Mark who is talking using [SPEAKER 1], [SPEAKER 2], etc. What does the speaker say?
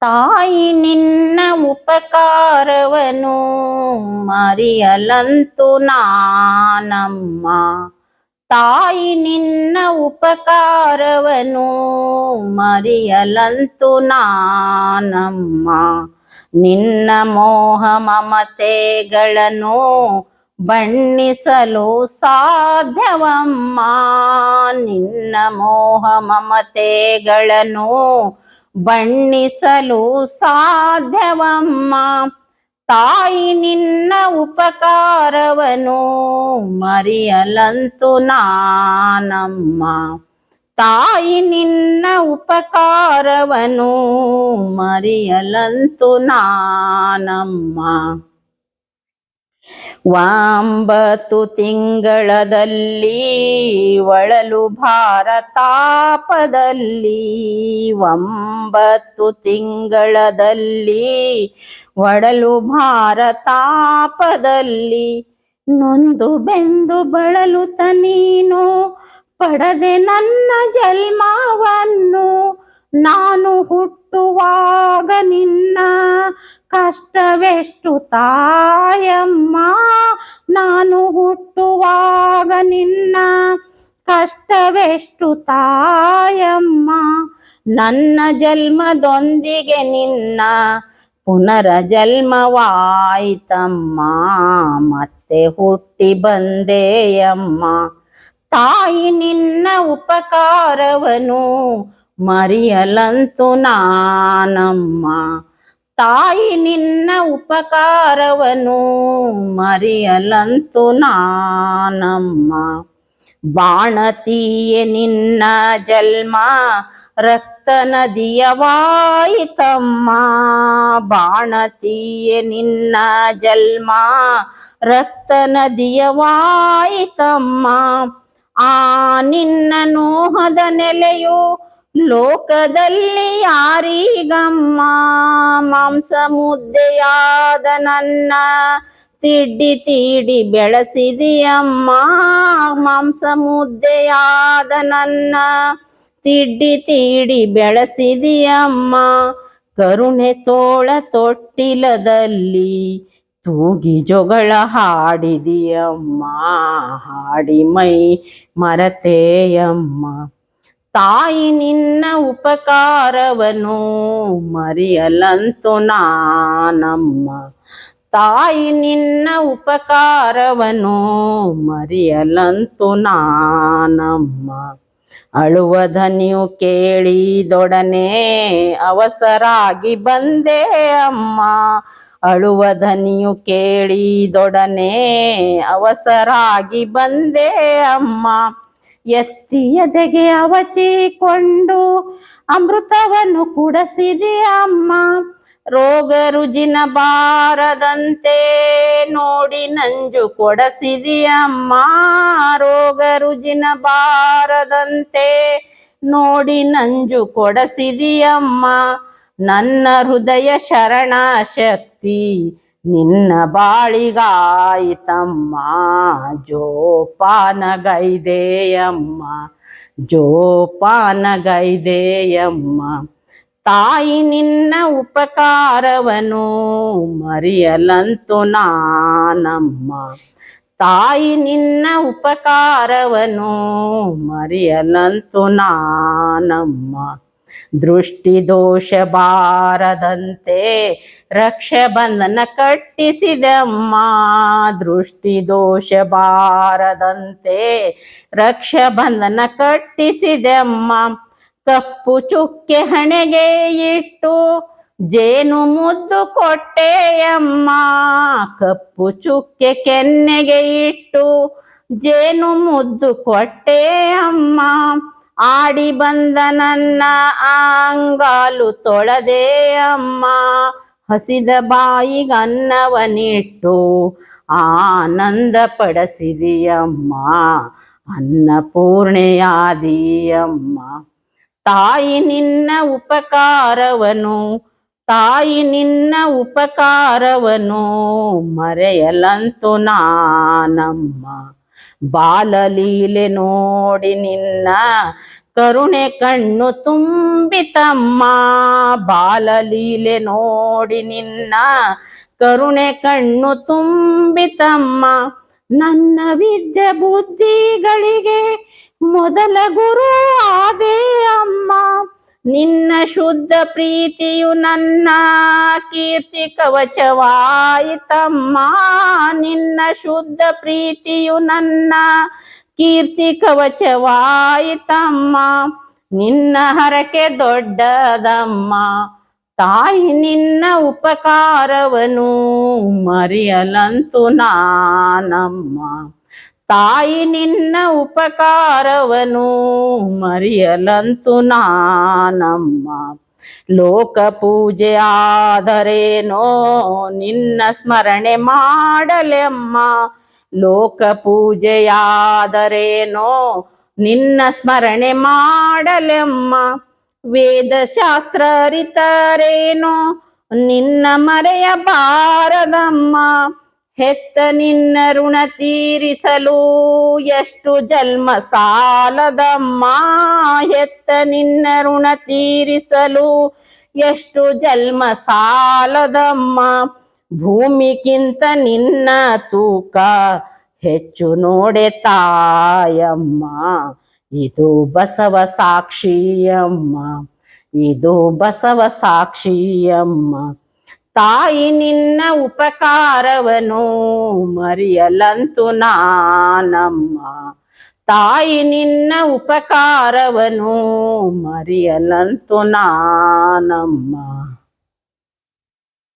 [SPEAKER 1] ತಾಯಿ ನಿನ್ನ ಉಪಕಾರವನು ಮರಿಯಲಂತು ನಾನಮ್ಮ. ತಾಯಿ ನಿನ್ನ ಉಪಕಾರವನು ಮರಿಯಲಂತು ನಾನಮ್ಮ. ನಿನ್ನ ಮೋಹ ಮಮತೆಗಳನ್ನು ಬಣ್ಣಿಸಲು ಸಾಧ್ಯವಮ್ಮ. ನಿನ್ನ ಮೋಹ ಮಮತೆಗಳನ್ನು ಬಣ್ಣಿಸಲು ಸಾಧ್ಯವಮ್ಮ ತಾಯಿ ನಿನ್ನ ಉಪಕಾರವನು ಮರೆಯಲಂತು ನಾನಮ್ಮ ತಾಯಿ ನಿನ್ನ ಉಪಕಾರವನು ಮರೆಯಲಂತು ನಾನಮ್ಮ ಒಂಬತ್ತು ತಿಂಗಳದಲ್ಲಿ, ಒಳಲು ಭಾರತಾಪದಲ್ಲಿ, ಒಂಬತ್ತು ತಿಂಗಳದಲ್ಲಿ ಒಡಲು ಭಾರತಾಪದಲ್ಲಿ. ನೊಂದು ಬೆಂದು ಬಳಲು ತನೀನು ಪಡದೆ ನನ್ನ ಜನ್ಮವನ್ನು, ನಾನು ಹುಟ್ಟುವಾಗ ನಿನ್ನ ಕಷ್ಟವೆಷ್ಟು ತಾಯಮ್ಮ ನಾನು ಹುಟ್ಟುವಾಗ ನಿನ್ನ ಕಷ್ಟವೆಷ್ಟು ತಾಯಮ್ಮ? ನನ್ನ ಜನ್ಮದೊಂದಿಗೆ ನಿನ್ನ ಪುನರ ಜನ್ಮವಾಯಿತಮ್ಮ ಮತ್ತೆ ಹುಟ್ಟಿ ಬಂದೆಯಮ್ಮ. ತಾಯಿ ನಿನ್ನ ಉಪಕಾರವನು ಮರಿಯಲಂತು ನಾನಮ್ಮ. ತಾಯಿ ನಿನ್ನ ಉಪಕಾರವನು ಮರೆಯಲಂತು ನಾನಮ್ಮ. ಬಾಣತೀಯ ನಿನ್ನ ಜನ್ಮ, ರಕ್ತ ನದಿಯವಾಯಿತಮ್ಮ ಬಾಣತೀಯ ನಿನ್ನ ಜನ್ಮ, ರಕ್ತ ನದಿಯವಾಯಿತಮ್ಮ ಆ ನಿನ್ನ ನೋಹದ ನೆಲೆಯು ಲೋಕದಲ್ಲಿ ಯಾರೀಗಮ್ಮ? ಮಾಂಸ ಮುದ್ದೆಯಾದ ನನ್ನ ತಿಡ್ಡಿ ತೀಡಿ ಬೆಳೆಸಿದಿಯಮ್ಮ. ಮಾಂಸ ಮುದ್ದೆಯಾದ ನನ್ನ ತಿಡ್ಡಿ ತೀಡಿ ಬೆಳೆಸಿದಿಯಮ್ಮ. ಕರುಣೆ ತೋಳ ತೊಟ್ಟಿಲದಲ್ಲಿ ತೂಗಿ ಜೊಗಳ ಹಾಡಿದಿಯಮ್ಮ. ಹಾಡಿ ಮೈ ಮರತೆಯಮ್ಮ. ತಾಯಿ ನಿನ್ನ ಉಪಕಾರವನು ಮರೆಯಲಂತು ನಾನಮ್ಮ. ತಾಯಿ ನಿನ್ನ ಉಪಕಾರವನು ಮರೆಯಲಂತು ನಾನಮ್ಮ. ಅಳುವ ಧನಿಯು ಕೇಳಿದೊಡನೆ ಅವಸರಾಗಿ ಬಂದೆ ಅಮ್ಮ. ಅಳುವ ಧನಿಯು ಕೇಳಿದೊಡನೆ ಅವಸರಾಗಿ ಬಂದೆ ಅಮ್ಮ. ಎತ್ತಿ ಎದೆಗೆ ಅವಚಿಕೊಂಡು ಅಮೃತವನ್ನು ಕುಡಸಿದೆ ಅಮ್ಮ. ರೋಗ ರುಜಿನ ಬಾರದಂತೆ ನೋಡಿ ನಂಜು ಕೊಡಸಿದೆಯಮ್ಮ ರೋಗ ರುಜಿನ ಬಾರದಂತೆ ನೋಡಿ ನಂಜು ಕೊಡಸಿದೆಯಮ್ಮ ನನ್ನ ಹೃದಯ ಶರಣ ಶಕ್ತಿ ನಿನ್ನ ಬಾಳಿಗಾಯಿತಮ್ಮ ಜೋಪಾನಗೈದೆಯಮ್ಮ ಜೋಪಾನಗೈದೆಯಮ್ಮ. ತಾಯಿ ನಿನ್ನ ಉಪಕಾರವನು ಮರೆಯಲಂತು ನಾನಮ್ಮ. ತಾಯಿ ನಿನ್ನ ಉಪಕಾರವನು ಮರೆಯಲಂತು ನಾನಮ್ಮ. ದೃಷ್ಟಿ ದೋಷ ಬಾರದಂತೆ ರಕ್ಷಬಂಧನ ಕಟ್ಟಿಸಿದಮ್ಮ. ದೃಷ್ಟಿ ದೋಷ ಬಾರದಂತೆ ರಕ್ಷಬಂಧನ ಕಟ್ಟಿಸಿದಮ್ಮ. ಕಪ್ಪು ಚುಕ್ಕೆ ಹಣೆಗೆ ಇಟ್ಟು ಜೇನು ಮುದ್ದು ಕೊಟ್ಟೆಯಮ್ಮ. ಕಪ್ಪು ಚುಕ್ಕೆ ಕೆನ್ನೆಗೆ ಇಟ್ಟು ಜೇನು ಮುದ್ದು ಕೊಟ್ಟೆಯಮ್ಮ. ಆಡಿ ಬಂದ ನನ್ನ ಅಂಗಾಲು ತೊಳದೆ ಅಮ್ಮ. ಹಸಿದ ಬಾಯಿಗನ್ನವನಿಟ್ಟು ಆನಂದ ಪಡಿಸಿದಿಯಮ್ಮ. ಅನ್ನಪೂರ್ಣೆಯಾದಿಯಮ್ಮ. ತಾಯಿ ನಿನ್ನ ಉಪಕಾರವನು, ತಾಯಿ ನಿನ್ನ ಉಪಕಾರವನು ಮರೆಯಲಂತು ನಾನಮ್ಮ. ಬಾಲಲೀಲೆ ನೋಡಿ ನಿನ್ನ ಕರುಣೆ ಕಣ್ಣು ತುಂಬಿತಮ್ಮ ಬಾಲಲೀಲೆ ನೋಡಿ ನಿನ್ನ ಕರುಣೆ ಕಣ್ಣು ತುಂಬಿತಮ್ಮ ನನ್ನ ವಿದ್ಯೆ ಬುದ್ಧಿಗಳಿಗೆ ಮೊದಲ ಗುರು ಆದೇ ಅಮ್ಮ. ನಿನ್ನ ಶುದ್ಧ ಪ್ರೀತಿಯು ನನ್ನ ಕೀರ್ತಿ ಕವಚವಾಯಿತಮ್ಮ ನಿನ್ನ ಶುದ್ಧ ಪ್ರೀತಿಯು ನನ್ನ ಕೀರ್ತಿ ಕವಚವಾಯಿತಮ್ಮ ನಿನ್ನ ಹರಕೆ ದೊಡ್ಡದಮ್ಮ. ತಾಯಿ ನಿನ್ನ ಉಪಕಾರವನು ಮರೆಯಲಂತು ನಾನಮ್ಮ. ತಾಯಿ ನಿನ್ನ ಉಪಕಾರವನು ಮರೆಯಲಂತು ನಾನಮ್ಮ. ಲೋಕ ಪೂಜೆ ಆದರೇನೋ ನಿನ್ನ ಸ್ಮರಣೆ ಮಾಡಲೆಮ್ಮ. ಲೋಕ ಪೂಜೆಯಾದರೇನೋ ನಿನ್ನ ಸ್ಮರಣೆ ಮಾಡಲೆಮ್ಮ. ವೇದ ಶಾಸ್ತ್ರ ಅರಿತರೇನೋ ನಿನ್ನ ಮರೆಯಬಾರದಮ್ಮ. ಹೆತ್ತ ನಿನ್ನ ಋಣ ತೀರಿಸಲು ಎಷ್ಟು ಜನ್ಮ ಸಾಲದಮ್ಮ? ಹೆತ್ತ ನಿನ್ನ ಋಣ ತೀರಿಸಲು ಎಷ್ಟು ಜನ್ಮ ಸಾಲದಮ್ಮ? ಭೂಮಿಗಿಂತ ನಿನ್ನ ತೂಕ ಹೆಚ್ಚು ನೋಡೆ ತಾಯಮ್ಮ. ಇದು ಬಸವ ಸಾಕ್ಷಿಯಮ್ಮ. ಇದು ಬಸವ ಸಾಕ್ಷಿಯಮ್ಮ. ತಾಯಿ ನಿನ್ನ ಉಪಕಾರವನು ಮರೆಯಲಂತು ನಾನಮ್ಮ. ತಾಯಿ ನಿನ್ನ ಉಪಕಾರವನು ಮರೆಯಲಂತು ನಾನಮ್ಮ.